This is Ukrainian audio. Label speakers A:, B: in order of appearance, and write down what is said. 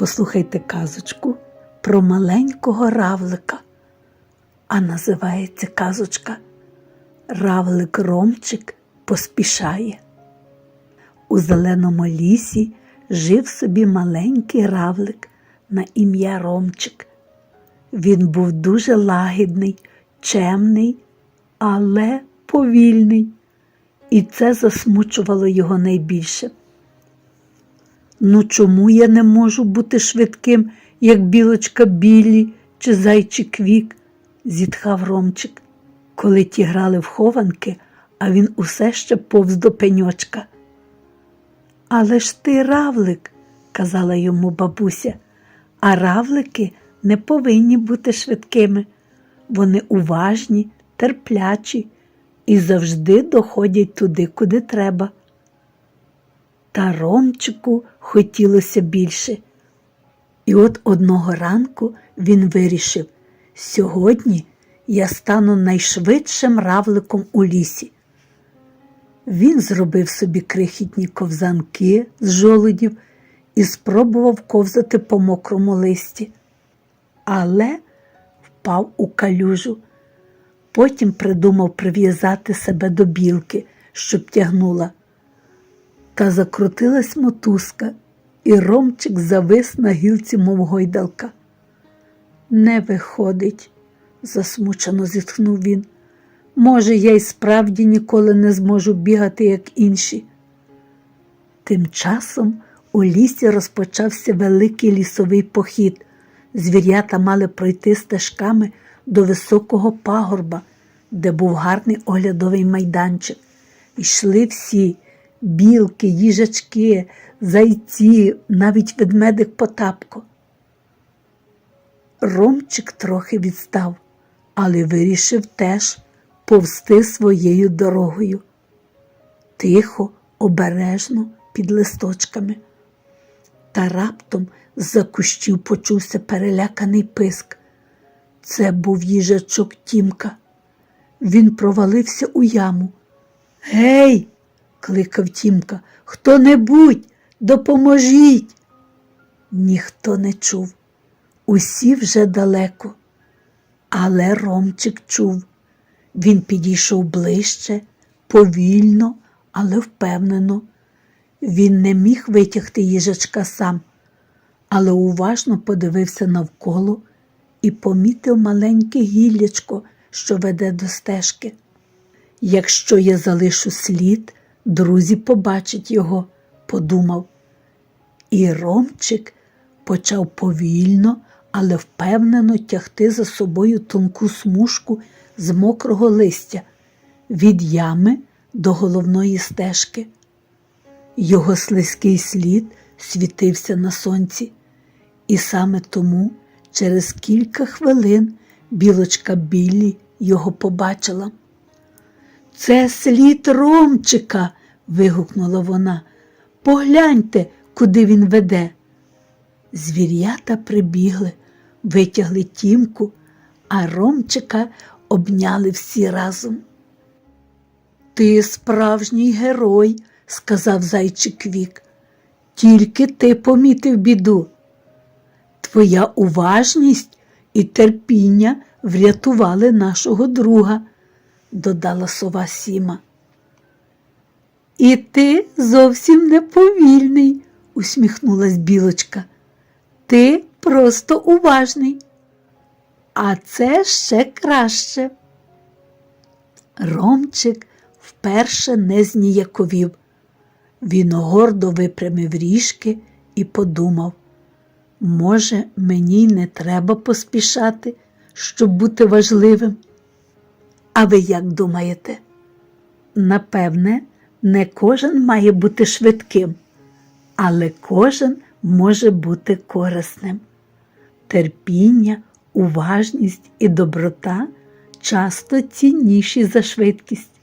A: Послухайте казочку про маленького равлика. А називається казочка Равлик Ромчик поспішає. У зеленому лісі жив собі маленький равлик на ім'я Ромчик. Він був дуже лагідний, чемний, але повільний, і це засмучувало його найбільше. Ну чому я не можу бути швидким, як білочка Білі чи зайчик Вік? зітхав Ромчик, коли ті грали в хованки, а він усе ще повз до пеньочка. Але ж ти равлик, казала йому бабуся, а равлики не повинні бути швидкими. Вони уважні, терплячі і завжди доходять туди, куди треба. Та Ромчику хотілося більше. І от одного ранку він вирішив, сьогодні я стану найшвидшим равликом у лісі. Він зробив собі крихітні ковзанки з жолудів і спробував ковзати по мокрому листі, але впав у калюжу. Потім придумав прив'язати себе до білки, щоб тягнула. Та закрутилась мотузка, і Ромчик завис на гілці, мов гойдалка. Не виходить, засмучено зітхнув він. Може, я й справді ніколи не зможу бігати, як інші. Тим часом у лісі розпочався великий лісовий похід. Звірята мали пройти стежками до високого пагорба, де був гарний оглядовий майданчик. Йшли всі білки, їжачки, зайці, навіть ведмедик Потапко. Ромчик трохи відстав, але вирішив теж повсти своєю дорогою. Тихо, обережно під листочками. Та раптом з-за кущів почувся переляканий писк. Це був їжачок Тімка. Він провалився у яму. Гей, кликав Тімка, хто небудь, допоможіть. Ніхто не чув. Усі вже далеко. Але Ромчик чув. Він підійшов ближче, повільно, але впевнено. Він не міг витягти їжачка сам, але уважно подивився навколо і помітив маленьке гіллячко, що веде до стежки. Якщо я залишу слід, друзі побачать його, подумав. І Ромчик почав повільно, але впевнено тягти за собою тонку смужку з мокрого листя від ями до головної стежки. Його слизький слід світився на сонці, і саме тому через кілька хвилин білочка Біллі його побачила. Це слід Ромчика. вигукнула вона. Погляньте, куди він веде. Звір'ята прибігли, витягли тімку, а Ромчика обняли всі разом. Ти справжній герой, сказав зайчик Вік. Тільки ти помітив біду. Твоя уважність і терпіння врятували нашого друга, додала сова Сіма. І ти зовсім не повільний, усміхнулась білочка. Ти просто уважний. А це ще краще. Ромчик вперше не зніяковів. Він гордо випрямив ріжки і подумав, може, мені не треба поспішати, щоб бути важливим. А ви як думаєте? Напевне, не кожен має бути швидким, але кожен може бути корисним. Терпіння, уважність і доброта часто цінніші за швидкість.